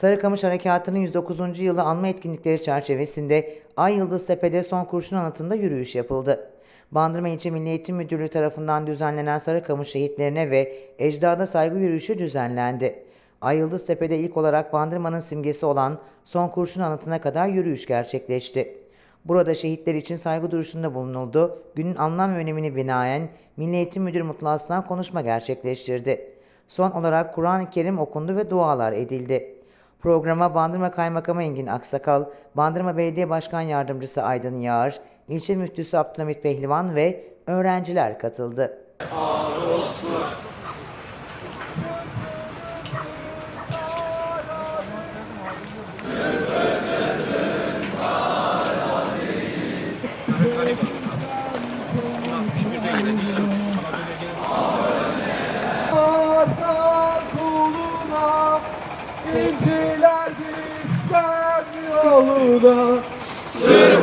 Sarıkamış Harekatı'nın 109. yılı anma etkinlikleri çerçevesinde Ay Yıldız Tepe'de son kurşun anıtında yürüyüş yapıldı. Bandırma İlçe Milli Eğitim Müdürlüğü tarafından düzenlenen Sarıkamış şehitlerine ve ecdada saygı yürüyüşü düzenlendi. Ay Yıldız Tepe'de ilk olarak Bandırma'nın simgesi olan son kurşun anıtına kadar yürüyüş gerçekleşti. Burada şehitler için saygı duruşunda bulunuldu. Günün anlam ve önemini binaen Milli Eğitim Müdürü Mutlu Aslan konuşma gerçekleştirdi. Son olarak Kur'an-ı Kerim okundu ve dualar edildi. Programa Bandırma Kaymakamı Engin Aksakal, Bandırma Belediye Başkan Yardımcısı Aydın Yağar, İlçe Müftüsü Abdülhamit Pehlivan ve öğrenciler katıldı. İnciler gitsen yoluna Şehitler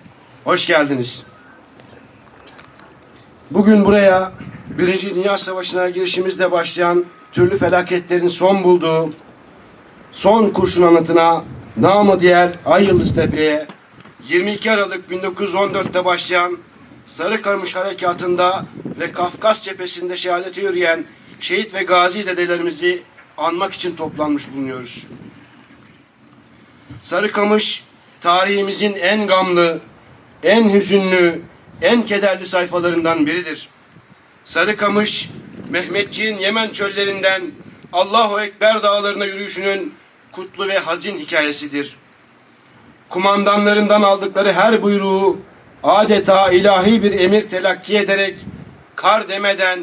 hoş geldiniz. Bugün buraya Birinci Dünya Savaşı'na girişimizle başlayan türlü felaketlerin son bulduğu son kurşun anıtına namı diğer Ay Yıldız Tepe'ye 22 Aralık 1914'te başlayan Sarıkamış Harekatı'nda ve Kafkas cephesinde şehadete yürüyen şehit ve gazi dedelerimizi anmak için toplanmış bulunuyoruz. Sarıkamış tarihimizin en gamlı, en hüzünlü, en kederli sayfalarından biridir. Sarıkamış, Mehmetçiğin Yemen çöllerinden Allahu Ekber dağlarına yürüyüşünün kutlu ve hazin hikayesidir. Kumandanlarından aldıkları her buyruğu adeta ilahi bir emir telakki ederek kar demeden,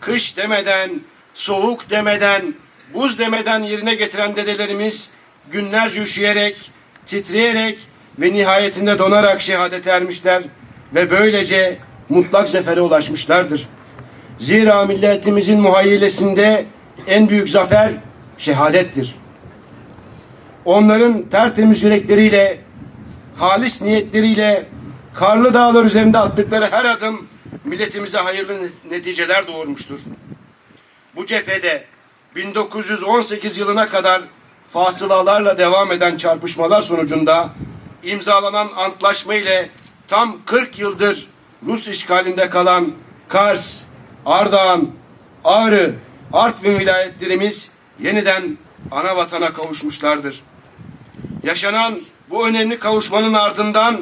kış demeden, soğuk demeden, buz demeden yerine getiren dedelerimiz günlerce üşüyerek, titreyerek ve nihayetinde donarak şehadete ermişler ve böylece mutlak zafere ulaşmışlardır. Zira milletimizin muhayyilesinde en büyük zafer şehadettir. Onların tertemiz yürekleriyle, halis niyetleriyle karlı dağlar üzerinde attıkları her adım milletimize hayırlı neticeler doğurmuştur. Bu cephede 1918 yılına kadar fasılalarla devam eden çarpışmalar sonucunda imzalanan antlaşma ile tam 40 yıldır Rus işgalinde kalan Kars, Ardahan, Ağrı, Artvin vilayetlerimiz yeniden ana vatana kavuşmuşlardır. Yaşanan bu önemli kavuşmanın ardından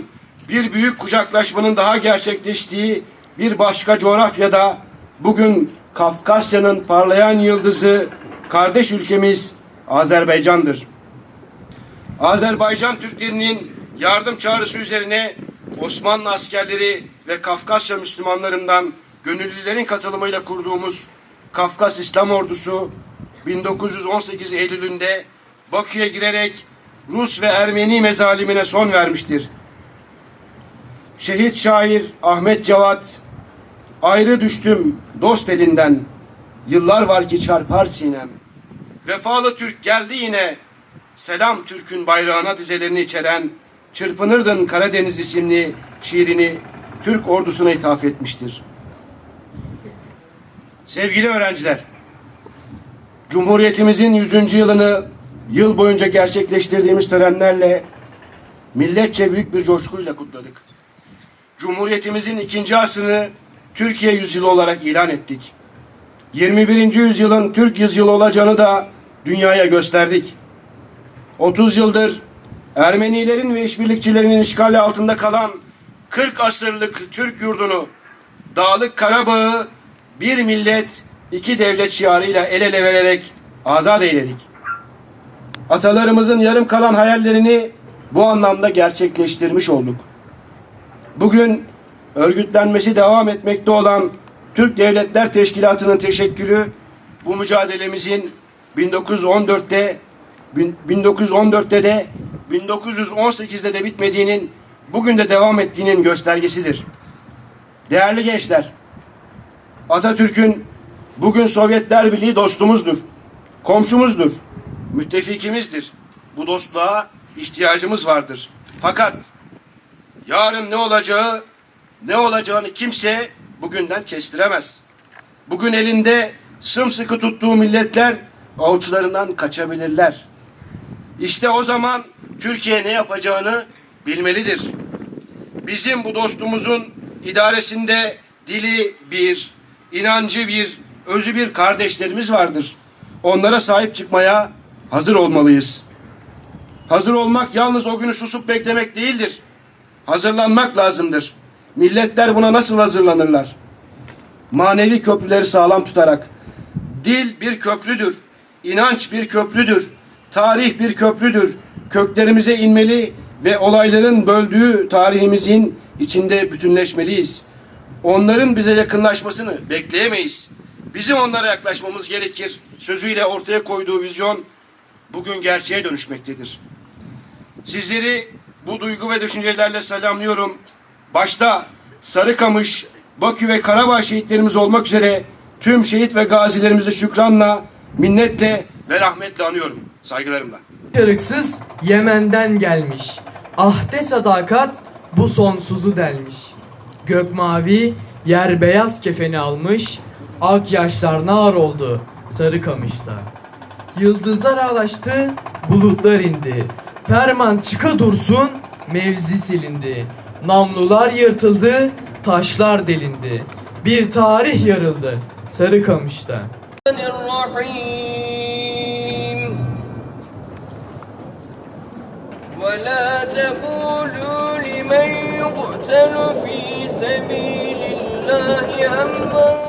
bir büyük kucaklaşmanın daha gerçekleştiği bir başka coğrafyada bugün Kafkasya'nın parlayan yıldızı kardeş ülkemiz Azerbaycan'dır. Azerbaycan Türklerinin yardım çağrısı üzerine Osmanlı askerleri ve Kafkasya Müslümanlarından gönüllülerin katılımıyla kurduğumuz Kafkas İslam Ordusu 1918 Eylül'ünde Bakü'ye girerek Rus ve Ermeni mezalimine son vermiştir. Şehit şair Ahmet Cevat ayrı düştüm dost elinden yıllar var ki çarpar sinem. Vefalı Türk geldi yine Selam Türk'ün bayrağına dizelerini içeren Çırpınırdın Karadeniz isimli şiirini Türk ordusuna ithaf etmiştir. Sevgili öğrenciler, Cumhuriyetimizin 100. yılını yıl boyunca gerçekleştirdiğimiz törenlerle milletçe büyük bir coşkuyla kutladık. Cumhuriyetimizin ikinci asrını Türkiye yüzyılı olarak ilan ettik. 21. yüzyılın Türk yüzyılı olacağını da dünyaya gösterdik. 30 yıldır Ermenilerin ve işbirlikçilerinin işgali altında kalan 40 asırlık Türk yurdunu Dağlık Karabağ'ı bir millet, iki devlet şiarıyla el ele vererek azat eyledik. Atalarımızın yarım kalan hayallerini bu anlamda gerçekleştirmiş olduk. Bugün örgütlenmesi devam etmekte olan Türk Devletler Teşkilatı'nın teşekkülü bu mücadelemizin 1914'te 1914'te de 1918'de de bitmediğinin bugün de devam ettiğinin göstergesidir. Değerli gençler, Atatürk'ün bugün Sovyetler Birliği dostumuzdur, komşumuzdur, müttefikimizdir. Bu dostluğa ihtiyacımız vardır. Fakat yarın ne olacağı, ne olacağını kimse bugünden kestiremez. Bugün elinde sımsıkı tuttuğu milletler avuçlarından kaçabilirler. İşte o zaman Türkiye ne yapacağını bilmelidir. Bizim bu dostumuzun idaresinde dili bir, inancı bir, özü bir kardeşlerimiz vardır. Onlara sahip çıkmaya hazır olmalıyız. Hazır olmak yalnız o günü susup beklemek değildir. Hazırlanmak lazımdır. Milletler buna nasıl hazırlanırlar? Manevi köprüleri sağlam tutarak. Dil bir köprüdür. İnanç bir köprüdür. Tarih bir köprüdür. Köklerimize inmeli ve olayların böldüğü tarihimizin içinde bütünleşmeliyiz. Onların bize yakınlaşmasını bekleyemeyiz. Bizim onlara yaklaşmamız gerekir. Sözüyle ortaya koyduğu vizyon bugün gerçeğe dönüşmektedir. Sizleri bu duygu ve düşüncelerle selamlıyorum. Başta Sarıkamış, Bakü ve Karabağ şehitlerimiz olmak üzere tüm şehit ve gazilerimizi şükranla, minnetle ve rahmetle anıyorum. Saygılarımla. Çarıksız Yemen'den gelmiş. Ahde sadakat bu sonsuzu delmiş. Gök mavi, yer beyaz kefeni almış. Ak yaşlar nar oldu sarı kamışta. Yıldızlar ağlaştı, bulutlar indi. Ferman çıka dursun, mevzi silindi. Namlular yırtıldı, taşlar delindi. Bir tarih yarıldı sarı kamışta. ولا تقولوا لمن يقتل في سبيل الله أموات